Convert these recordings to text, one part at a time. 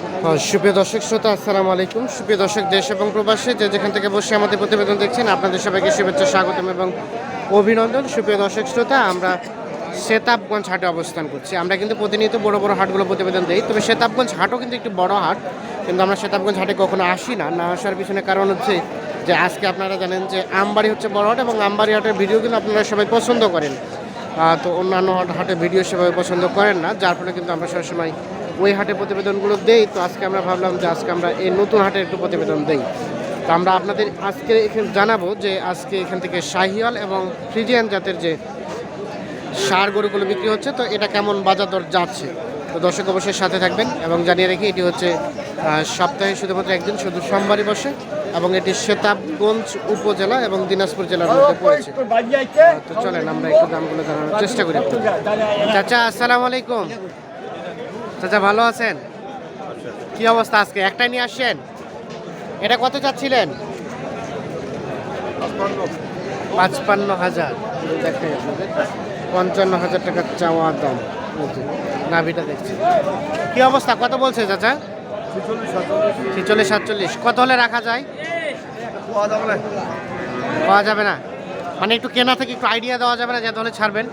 হ্যাঁ, সুপ্রিয় দর্শক শ্রোতা আসসালামু আলাইকুম। সুপ্রিয় দর্শক দেশ এবং প্রবাসী যে যেখান থেকে বসে আমাদের প্রতিবেদন দেখছেন আপনাদের সবাইকে শুভেচ্ছা স্বাগতম এবং অভিনন্দন। সুপ্রিয় দর্শক শ্রোতা আমরা সেতাবগঞ্জ হাটে অবস্থান করছি। আমরা কিন্তু প্রতিনিয়ত বড় বড় হাটগুলো প্রতিবেদন দিই তবে সেতাবগঞ্জ হাটও কিন্তু একটি বড় হাট কিন্তু আমরা সেতাবগঞ্জ হাটে কখনো আসি না। না আসার পিছনে কারণ হচ্ছে যে আজকে আপনারা জানেন যে আমবাড়ি হচ্ছে বড় হাট এবং আমবাড়ি হাটের ভিডিও কিন্তু আপনারা সবাই পছন্দ করেন। তো অন্যান্য হাটে ভিডিও সেভাবে পছন্দ করেন না যার ফলে কিন্তু আমরা সবসময় ওই হাটে প্রতিবেদনগুলো দেই। তো আজকে আমরা ভাবলাম যে আজকে আমরা এই নতুন হাটে একটু প্রতিবেদন দেই। তো আমরা আপনাদের আজকে এখানে জানাব যে আজকে এখান থেকে শাহিয়াল এবং ফ্রিজিয়ান জাতের যে সার গরুগুলো বিক্রি হচ্ছে তো এটা কেমন বাজার দর যাচ্ছে? তো দর্শক অবশ্যই সাথে থাকবেন এবং জানিয়ে রাখি এটি হচ্ছে সপ্তাহে শুধুমাত্র একদিন শুধু সোমবারই বসে এবং এটি সেতাবগঞ্জ উপজেলা এবং দিনাজপুর জেলার মধ্যে পড়েছে। তো চলেন আমরা একটু দামগুলো জানানোর চেষ্টা করি। চাচা আসসালামু আলাইকুম। চাচা ভালো আছেন? কি অবস্থা আজকে? একটাই নিয়ে আসছেন? এটা কত চাচ্ছিলেন? পাঁচপান্ন হাজার। পঞ্চান্ন হাজার টাকার চাওয়া দাম। নাভিটা দেখছি। কি অবস্থা? কত বলছে চাচা? ছিচল্লিশ সাতচল্লিশ। কত হলে রাখা যায়? পাওয়া যাবে না। মানে একটু কেনা থেকে একটু আইডিয়া দেওয়া যাবে না যে তাহলে ছাড়বেন।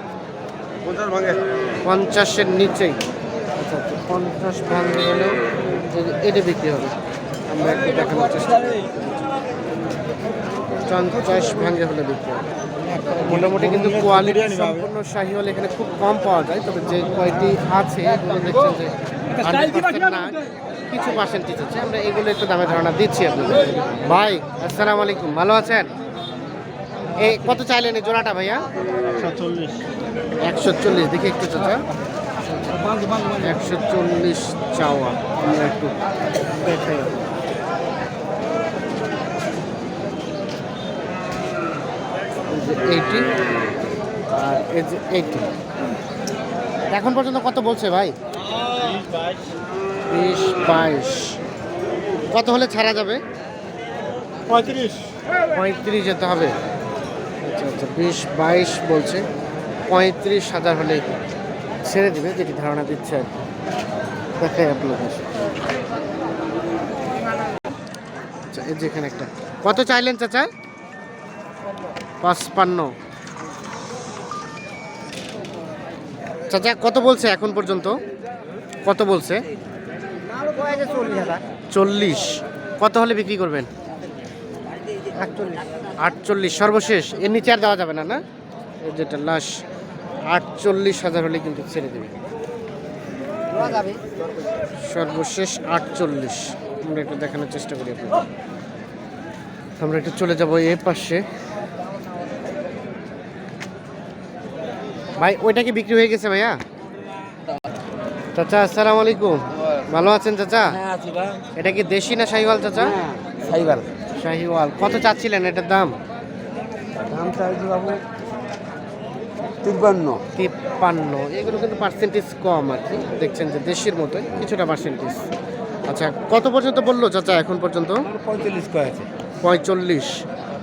পঞ্চাশের নিচেই। পঞ্চাশ ভাঙে হলেও এটা বিক্রি হবে আমরা একটু দেখানোর চেষ্টা করি। পঞ্চাশ ভাঙে হলে বিক্রি হবে। মোটামুটি কিন্তু কোয়ালিটি সম্পূর্ণ হলে এখানে খুব কম পাওয়া যায় তবে যে কয়টি আছে এগুলো দেখছেন যে না কিছু পার্সেন্টেজ আছে। আমরা এগুলো একটু দামে ধারণা দিচ্ছি আপনাদের। ভাই আসসালামু আলাইকুম। ভালো আছেন? এই কত চাইলেন এই জোড়াটা ভাইয়া? একশো চল্লিশ। দেখি একটু চাচা। একশো চল্লিশ চাওয়া। আমরা একটু দেখাই। এইটি আর এই এইটি। এখন পর্যন্ত কত বলছে ভাই? বিশ বাইশ। কত হলে ছাড়া যাবে? পঁয়ত্রিশ। পঁয়ত্রিশ যেতে হবে। আচ্ছা আচ্ছা বিশ বাইশ বলছে। পঁয়ত্রিশ হাজার হলে ছেড়ে দিবে যেটি ধারণা দিচ্ছে আর কি। দেখাই আপনাদের আচ্ছা যেখানে একটা। কত চাইলেন চাচা? পাঁচপান্ন। চাচা কত বলছে এখন পর্যন্ত? কত বলছে? চল্লিশ। কত হলে বিক্রি করবেন? আটচল্লিশ। সর্বশেষ। এর নিচে আর দেওয়া যাবে না না? যেটা লাশ। আটচল্লিশ হাজার হলে কিন্তু ছেড়ে দেবে। সর্বশেষ আটচল্লিশ। আমরা একটু দেখানোর চেষ্টা করি আপনাদের। আমরা একটু চলে যাব এ পাশে। ভাই ওইটা কি বিক্রি হয়ে গেছে ভাইয়া? চাচা আসসালামু আলাইকুম। ভালো আছেন চাচা? হ্যাঁ এটা কি দেশি না শাহিওয়াল চাচা? সাইবার শাহিওয়াল। কত চাচ্ছিলেন এটার দাম? দাম চাইছি বাবু তিপ্পান্ন। তিপ্পান্ন। এগুলো কিন্তু পার্সেন্টেজ কম আর কি। দেখছেন যে দেশের মতোই কিছুটা পার্সেন্টেজ আচ্ছা কত পর্যন্ত বলল চাচা এখন পর্যন্ত? পঁয়তাল্লিশ কয়েছে পঁয়তাল্লিশ।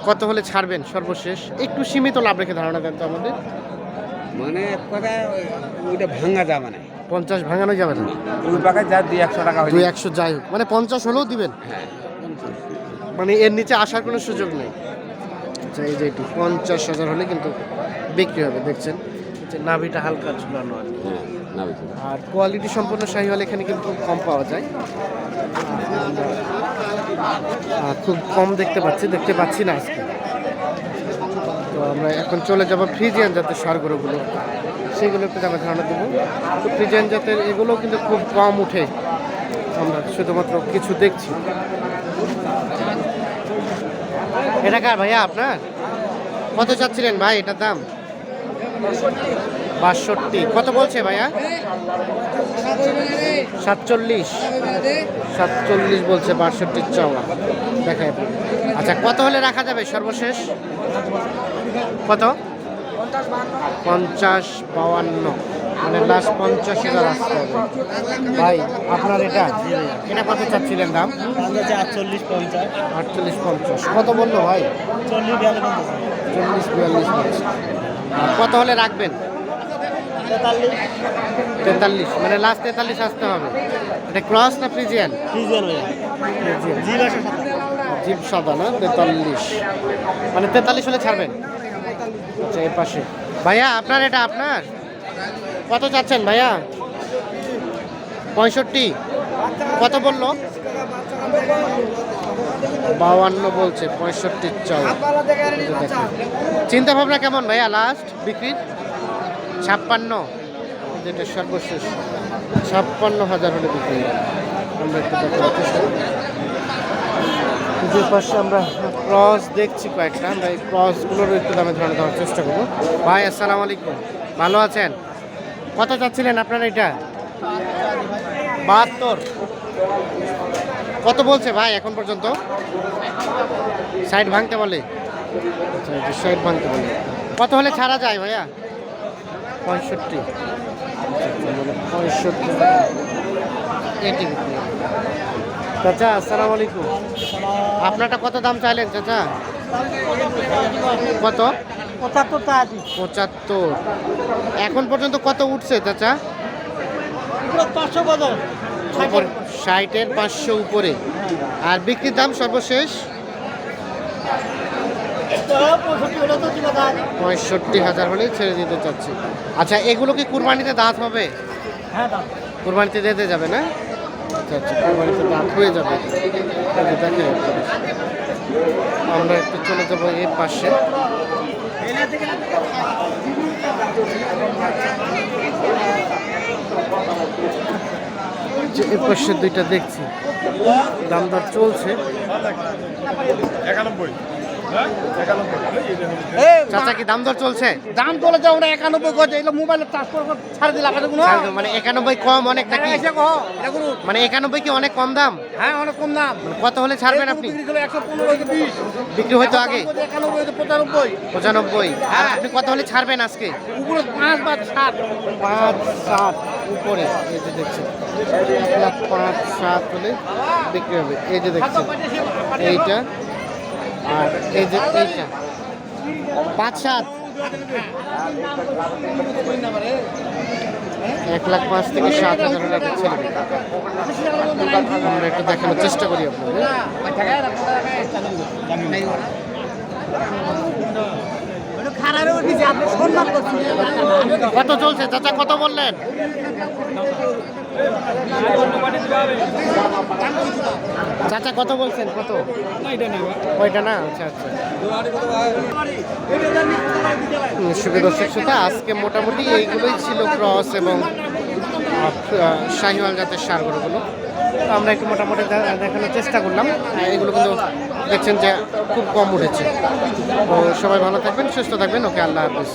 কত হলে ছাড়বেন সর্বশেষ? একটু সীমিত লাভ রেখে ধারণা দেন তো আমাদের। মানে এক কথায় ওইটা ভাঙা যাবে না। পঞ্চাশ ভাঙানো যাবে না? ওই পাকায় যা দুই একশো টাকা দুই একশো যাই হোক। মানে পঞ্চাশ হলেও দিবেন? হ্যাঁ মানে এর নিচে আসার কোনো সুযোগ নেই। আচ্ছা এই যে এটি পঞ্চাশ হাজার হলে কিন্তু বিক্রি হবে দেখছেন? নাভিটা হালকা ঝুলানো আর। হ্যাঁ আর কোয়ালিটি সম্পূর্ণ শাহিওয়াল এখানে কিন্তু কম পাওয়া যায়। খুব কম দেখতে পাচ্ছি দেখতে পাচ্ছি না আজকে। তো আমরা এখন চলে যাব ফ্রিজিয়ান জাতের সারগুলোগুলো। সেগুলো একটু দামে ধারণা দেবো। তো ফ্রিজিয়ান জাতের এগুলো কিন্তু খুব কম উঠে। আমরা শুধুমাত্র কিছু দেখছি। এটা কার ভাইয়া আপনার? কত চাচ্ছিলেন ভাই এটার দাম? বাষট্টি। কত বলছে ভাইয়া? সাতচল্লিশ। সাতচল্লিশ বলছে, বাষট্টির চাওয়া। দেখায় আচ্ছা কত হলে রাখা যাবে সর্বশেষ? কত? পঞ্চাশ বাউান্ন মানে লাস্ট পঞ্চাশ হাজার আসতে হবে। ভাই, আপনার এটা? এটা কত চাচ্ছিলেন দাম? আটচল্লিশ পঞ্চাশ। আটচল্লিশ পঞ্চাশ কত বলল ভাই? চল্লিশ বিয়াল্লিশ চল্লিশ বিয়াল্লিশ কত হলে রাখবেন? তেতাল্লিশ। মানে লাস্ট তেতাল্লিশ আসতে হবে। এটা ক্রস না ফ্রিজিয়ান ফ্রিজিয়ান ভাইয়া ফ্রিজিয়ান জি একশো সাতাশ জিপ সাদা না? তেতাল্লিশ। মানে তেতাল্লিশ হলে ছাড়বেন? আচ্ছা এর পাশে। ভাইয়া, আপনার এটা আপনার? কত চাচ্ছেন ভাইয়া? পঁয়ষট্টি। কত বলল? বাউান্ন বলছে, পঁয়ষট্টি চাই চিন্তা ভাবনা কেমন ভাইয়া লাস্ট বিক্রির? ছাপ্পান্ন। যেটা সর্বশেষ। ছাপ্পান্ন হাজার হলে বিক্রি। আমরা পাশে আমরা ক্রস দেখছি কয়েকটা, আমরা এই ক্রসগুলোর একটু দামে দেওয়ার চেষ্টা করব। ভাই, আসসালামু আলাইকুম। ভালো আছেন? কত চাচ্ছিলেন আপনারা এটা? বাহাত্তর। কত বলছে ভাই এখন পর্যন্ত? সাইড ভাঙতে বলে। আচ্ছা সাইড ভাঙতে বলে। কত হলে ছাড়া যায় ভাইয়া? পঁয়ষট্টি। পঁয়ষট্টি। এটি। চাচা আসসালামু আলাইকুম। আপনারটা কত দাম চাইলেন চাচা? কত? পঁচাত্তর এখন পর্যন্ত কত উঠছে চাচা? পাঁচশো বাজার ষাটের পাঁচশো উপরে। আর বিক্রির দাম সর্বশেষ? পঁয়ষট্টি হাজার হলে ছেড়ে দিতে চাচ্ছি। আচ্ছা এগুলো কি কুরবানিতে দাঁত হবে? হ্যাঁ কুরবানিতে দিতে যাবে না? আচ্ছা আচ্ছা কুরবানিতে দাঁত হয়ে যাবে। আমরা একটু চলে যাব এর পাশে। এর পাশে দুইটা দেখছি। দাম দর চলছে। চাচা কি দাম দর চলছে? দাম তোলে যে আমরা একানব্বই গজে এগুলো মোবাইলে চার্জ করে ছাড় দিলাম মানে একানব্বই কম অনেক নাকি? কহ মানে একানব্বই কি অনেক কম দাম? হ্যাঁ অনেক কম দাম। মানে কত হলে ছাড়বেন আপনি? একশো পনেরো বিশ। বিক্রি হয়তো আগে। একানব্বই পঁচানব্বই। পঁচানব্বই। আর আপনি কত হলে ছাড়বেন আজকে? উপরে পাঁচ বা সাত। পাঁচ সাত উপরে। এই যে দেখছেন। এক লাখ পাঁচ সাত হলে বিক্রি হবে। এই যে দেখছেন। এইটা আর এই যে এইটা। পাঁচ সাত। এক লাখ পাঁচ থেকে সাত হাজার ছেড়ে দেবে। আমরা একটু দেখানোর চেষ্টা করি আপনাদের। কত চলছে? চাচা কত বললেন? চাচা, কত বলছেন? কত? ওইটা না? আচ্ছা আচ্ছা। শুভ দর্শক শ্রোতা, আজকে মোটামুটি এইগুলোই ছিল ক্রস এবং শাহিওয়াল জাতের সারগুলোগুলো তো আমরা একটু মোটামুটি দেখানোর চেষ্টা করলাম। এগুলো কিন্তু দেখছেন যে খুব কম উঠেছে। তো সবাই ভালো থাকবেন, সুস্থ থাকবেন। ওকে, আল্লাহ হাফিজ।